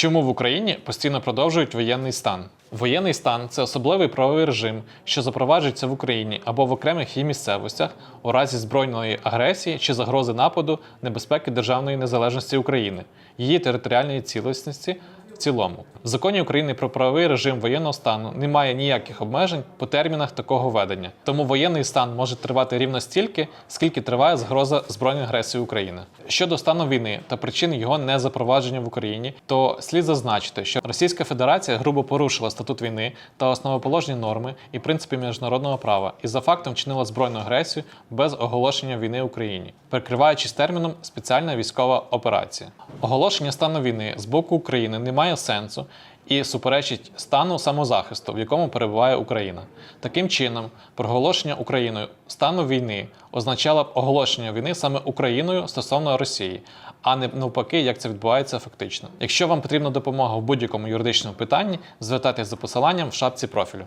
Чому в Україні постійно продовжують воєнний стан? Воєнний стан це особливий правовий режим, що запроваджується в Україні або в окремих її місцевостях у разі збройної агресії чи загрози нападу небезпеки державної незалежності України, її територіальної цілісності цілому. В законі України про правовий режим воєнного стану немає ніяких обмежень по термінах такого ведення. Тому воєнний стан може тривати рівно стільки, скільки триває загроза збройної агресії України. Щодо стану війни та причин його незапровадження в Україні, то слід зазначити, що Російська Федерація грубо порушила статут війни та основоположні норми і принципи міжнародного права і за фактом вчинила збройну агресію без оголошення війни Україні, прикриваючись терміном спеціальна військова операція. Оголошення стану війни з боку України не має сенсу і суперечить стану самозахисту, в якому перебуває Україна. Таким чином, проголошення Україною стану війни означало б оголошення війни саме Україною стосовно Росії, а не навпаки, як це відбувається фактично. Якщо вам потрібна допомога в будь-якому юридичному питанні, звертайтеся за посиланням в шапці профілю.